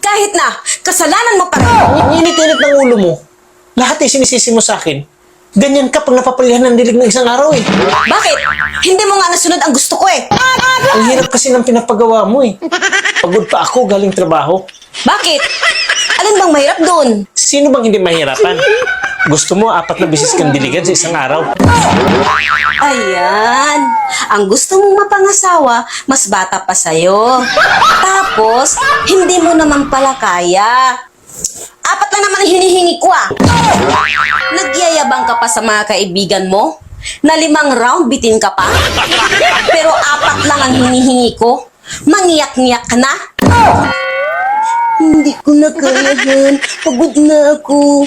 Kahit na, kasalanan mo pa rin. Ang init-init ng ulo mo. Lahat ay sinisisi mo sa akin. Ganyan ka pag napapalihan ng dilig ng isang araw eh. Bakit? Hindi mo nga nasunod ang gusto ko eh. Ang hirap kasi ng pinapagawa mo eh. Pagod pa ako galing trabaho. Bakit? Alin bang mahirap doon? Sino bang hindi mahirapan? Gusto mo apat na bisis kang diligan sa isang araw. Ayan. Ang gusto mong mapangasawa, mas bata pa sa'yo. Tapos, hindi mo naman pala kaya. Apat lang naman hinihingi ko ah. Nagyayabang ka pa sa mga kaibigan mo? Na limang round bitin ka pa? Pero apat lang ang hinihingi ko? Mangiyak-ngiyak ka na? Hindi ko na kaya yan. Pagod na ako.